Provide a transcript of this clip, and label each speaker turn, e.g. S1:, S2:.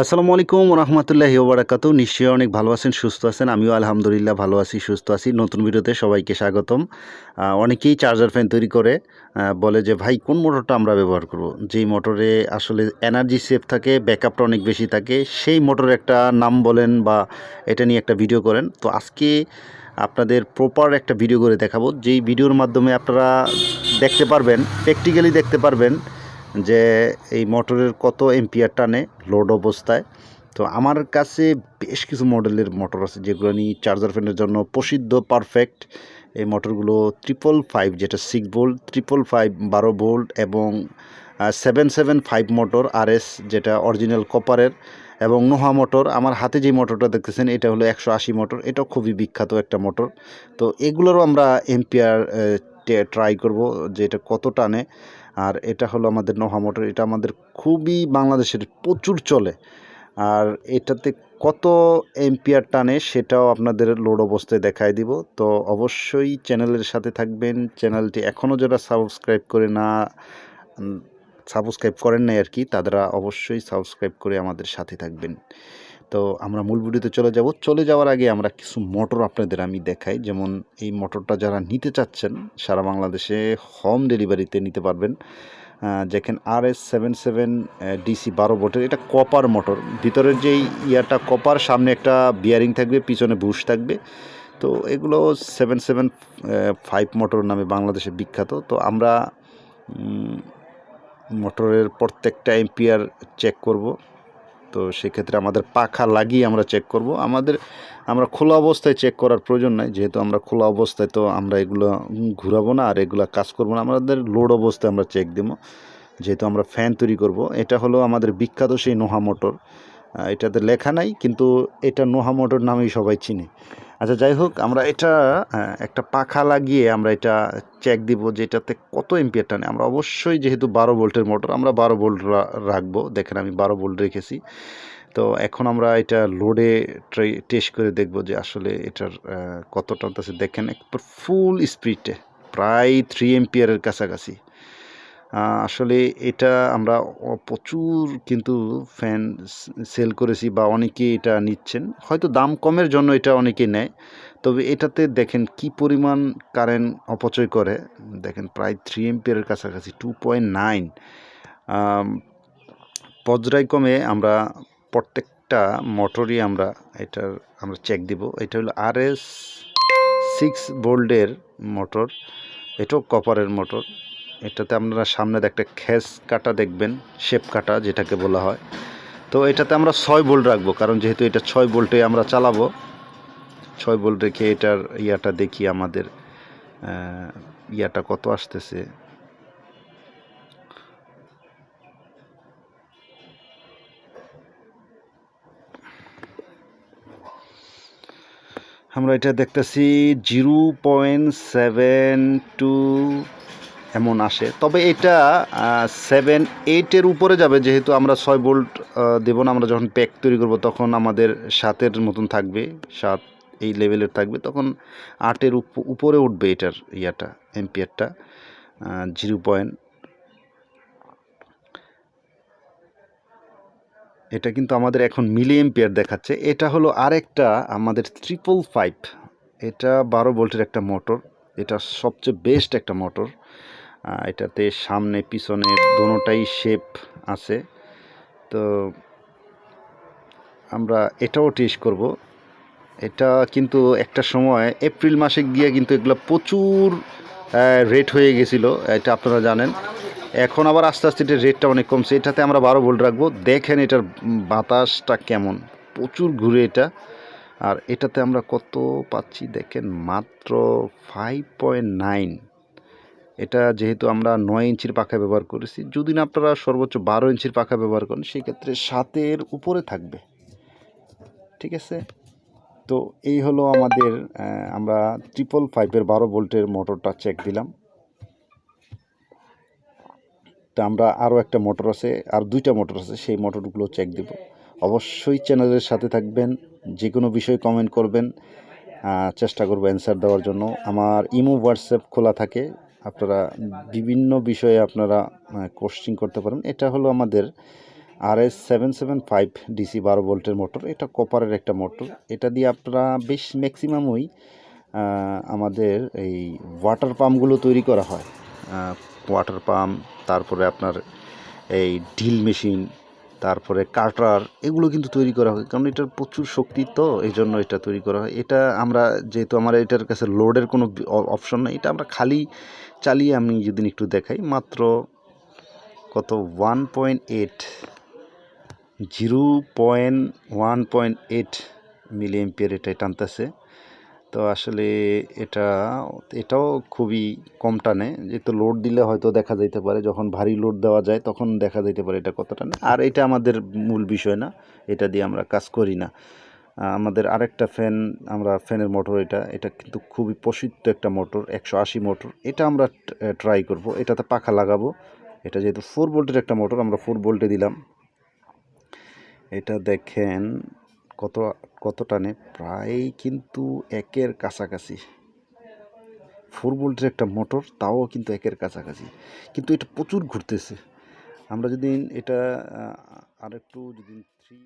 S1: আসসালামু আলাইকুম রহমতুল্লাহি ওবরাকাতু। নিশ্চয়ই অনেক ভালো আছেন, সুস্থ আছেন। আমিও আলহামদুলিল্লাহ ভালো আছি, সুস্থ আছি। নতুন ভিডিওতে সবাইকে স্বাগতম। অনেকেই চার্জার ফ্যান তৈরি করে বলে যে, ভাই, কোন মোটরটা আমরা ব্যবহার করব? যেই মোটরে আসলে এনার্জি সেভ থাকে ব্যাকআপটা অনেক বেশি থাকে, সেই মোটরের একটা নাম বলেন বা এটা নিয়ে একটা ভিডিও করেন। তো আজকে আপনাদের প্রপার একটা ভিডিও করে দেখাবো। যেই ভিডিওর মাধ্যমে আপনারা দেখতে পারবেন প্র্যাকটিক্যালি দেখতে পারবেন যে এই মোটরের কত এম্পিয়ার টানে লোড অবস্থায়। তো আমার কাছে বেশ কিছু মডেলের মোটর আছে, যেগুলো নিয়ে চার্জার ফ্যানের জন্য প্রসিদ্ধ পারফেক্ট এই মোটরগুলো ট্রিপল ফাইভ যেটা সিক্স ভোল্ট ট্রিপল ফাইভ বারো ভোল্ট এবং seven seven five motor R S যেটা অরিজিনাল কপারের এবং নোহা মোটর আমার হাতে যে মোটরটা দেখতেছেন, এটা হলো একশো আশি মোটর এটাও খুবই বিখ্যাত একটা মোটর তো এগুলোরও আমরা এম্পিয়ার ট্রাই করব, যে এটা কত টানে। আর এটা হলো আমাদের নোহা মোটর এটা আমাদের খুবই বাংলাদেশের প্রচুর চলে। আর এটাতে কত এম্পিয়ার টানে সেটাও আপনাদের লোড অবস্থায় দেখায় দিব। তো অবশ্যই চ্যানেলের সাথে থাকবেন। চ্যানেলটি এখনও যারা সাবস্ক্রাইব করে না সাবস্ক্রাইব করেন নাই আর কি, তারা অবশ্যই সাবস্ক্রাইব করে আমাদের সাথে থাকবেন। তো আমরা মূল ভিডিওতে চলে যাব। চলে যাওয়ার আগে আমরা কিছু মোটর আপনাদের আমি দেখাই। যেমন এই মোটরটা যারা নিতে চাচ্ছেন, সারা বাংলাদেশে হোম ডেলিভারিতে নিতে পারবেন। দেখেন আর এস সেভেন সেভেন ডিসি বারো ভোল্টের। এটা কপার মোটর ভিতরের যেই ইয়াটা কপার সামনে একটা বিয়ারিং থাকবে, পিছনে বুশ থাকবে। তো এগুলো সেভেন সেভেন ফাইভ মোটর নামে বাংলাদেশে বিখ্যাত। তো আমরা মোটরের প্রত্যেকটা এম্পিয়ার চেক করব। তো সেক্ষেত্রে আমাদের পাখা লাগিয়ে আমরা চেক করব। আমাদের, আমরা খোলা অবস্থায় চেক করার প্রয়োজন নাই। যেহেতু আমরা খোলা অবস্থায় তো আমরা এগুলো ঘুরাবো না আর এগুলো কাজ করব না। আমাদের লোড অবস্থায় আমরা চেক দিব। যেহেতু আমরা ফ্যান তৈরি করব। এটা হলো আমাদের বিখ্যাত সেই নোহা মোটর। এটাতে লেখা নাই, কিন্তু এটা নোহা মোটর নামেই সবাই চিনে। আচ্ছা যাই হোক আমরা এটা আহ, একটা পাখা লাগিয়ে আমরা এটা চেক দিব যে এটাতে কত এম্পিয়ার টানে। আমরা অবশ্যই যেহেতু বারো ভোল্টের মোটর আমরা বারো ভোল্ট রাখব। দেখেন আমি বারো ভোল্ট রেখেছি। তো এখন আমরা এটা লোডে টেস্ট করে দেখব যে আসলে এটার কত টানতেছে দেখেন একবার ফুল স্পিডে প্রায় থ্রি এম্পিয়ারের কাছাকাছি। আসলে এটা আমরা প্রচুর কিন্তু ফ্যান সেল করেছি বা অনেকে এটা নিচ্ছেন। হয়তো দাম কমের জন্য এটা অনেকে নেয়। তবে এটাতে দেখেন কি পরিমাণ কারেন্ট অপচয় করে। দেখেন প্রায় থ্রি এম্পিয়ারের কাছাকাছি টু পয়েন্ট নাইন পর্যায়ক্রমে আমরা প্রত্যেকটা মোটরই আমরা এটার, আমরা চেক দিব। এটা হলো আর এস সিক্স ভোল্টের মোটর এটাও কপারের মোটর এটাতে আপনারা সামনে একটা খেস কাটা দেখবেন, শেপ কাটা যেটাকে বলা হয়। তো এটাতে আমরা ছয় বোল্ট রাখব, কারণ যেহেতু এটা ছয় বোল্টে আমরা চালাবো, ছয় বোল্ট রেখে এটার ইয়াটা দেখি আমাদের ইয়াটা কত আসতেছে। আমরা এটা দেখতেছি জিরো পয়েন্ট সেভেন টু এমন আসে। তবে এটা সেভেন এইটের উপরে যাবে, যেহেতু আমরা ছয় বোল্ট দেবো না, আমরা যখন প্যাক তৈরি করব তখন আমাদের সাতের মতন থাকবে, সাত এই লেভেলের থাকবে, তখন আটের উপ- উপরে উঠবে এটার ইয়াটা এম্পিয়ারটা জিরো পয়েন্ট এটা কিন্তু আমাদের এখন মিলি এম্পিয়ার দেখাচ্ছে। এটা হলো আরেকটা আমাদের ট্রিপল ফাইভ এটা বারো ভোল্টের একটা মোটর এটা সবচেয়ে বেস্ট একটা মোটর এটাতে সামনে, পিছনে দোনোটাই শেপ আছে। তো আমরা এটাও টেস্ট করব। এটা কিন্তু একটা সময় এপ্রিল মাসে গিয়ে কিন্তু এগুলো প্রচুর রেট হয়ে গেছিল, এটা আপনারা জানেন। এখন আবার আস্তে আস্তে এটার রেটটা অনেক কমছে। এটাতে আমরা বারো ভোল্ট রাখব। দেখেন এটার বাতাসটা কেমন। প্রচুর ঘুরে এটা। আর এটাতে আমরা কত পাচ্ছি? দেখেন মাত্র ফাইভ পয়েন্ট নাইন এটা যেহেতু আমরা নয় ইঞ্চির পাখা ব্যবহার করেছি, যদি না আপনারা সর্বোচ্চ বারো ইঞ্চির পাখা ব্যবহার করেন, সেক্ষেত্রে সাতের উপরে থাকবে। ঠিক আছে? তো এই হলো আমাদের আমরা ট্রিপল ফাইভের বারো ভোল্টের মোটরটা চেক দিলাম। তা আমরা আরও একটা মোটর আছে, আর দুইটা মোটর আছে, সেই মোটরগুলো চেক দেব। অবশ্যই চ্যানেলের সাথে থাকবেন, যে কোনো বিষয়ে কমেন্ট করবেন চেষ্টা করব অ্যান্সার দেওয়ার জন্য। আমার ইমো, হোয়াটসঅ্যাপ খোলা থাকে বিভিন্ন বিষয়ে আপনারা কোশ্চিং করতে পারেন। এটা হলো আমাদের R S seven seven five DC বারো ভোল্টের মোটর। এটা কপারের একটা মোটর। এটা দিয়ে আপনারা বেশ ম্যাক্সিমামই আমাদের এই ওয়াটার পাম্পগুলো তৈরি করা হয়। ওয়াটার পাম্প তারপরে আপনার এই ডিল মেশিন তারপরে কাটার, এগুলো কিন্তু তৈরি করা হয়। কারণ এটার প্রচুর শক্তি তো এই জন্য এটা তৈরি করা হয়। এটা আমরা যেহেতু আমার এটার কাছে লোডের কোনো অপশন নেই, এটা আমরা খালি চালিয়ে আমি যদি একটু দেখাই, মাত্র কত? One point eight zero point one point eight milli ampere এটা টানতেছে। তো আসলে এটা, এটাও খুবই কম টানে। যেহেতু লোড দিলে হয়তো দেখা যাইতে পারে, যখন ভারী লোড দেওয়া যায়, তখন দেখা যাইতে পারে এটা কত টানে। আর এটা আমাদের মূল বিষয় না, এটা দিয়ে আমরা কাজ করি না। আমাদের আরেকটা ফ্যান আমরা ফ্যানের মোটর এটা এটা কিন্তু খুবই প্রসিদ্ধ একটা মোটর একশো আশি মোটর এটা আমরা ট্রাই করব। এটাতে পাখা লাগাবো। এটা যেহেতু ফোর ভোল্টের একটা মোটর আমরা ফোর ভোল্টে দিলাম। এটা দেখেন কত কত টানে? প্রায় কিন্তু একের কাছাকাছি। ফোর ভোল্টের একটা মোটর তাও কিন্তু একের কাছাকাছি। কিন্তু এটা প্রচুর ঘুরতেছে। আমরা যদি এটা আরেকটু যদি থ্রি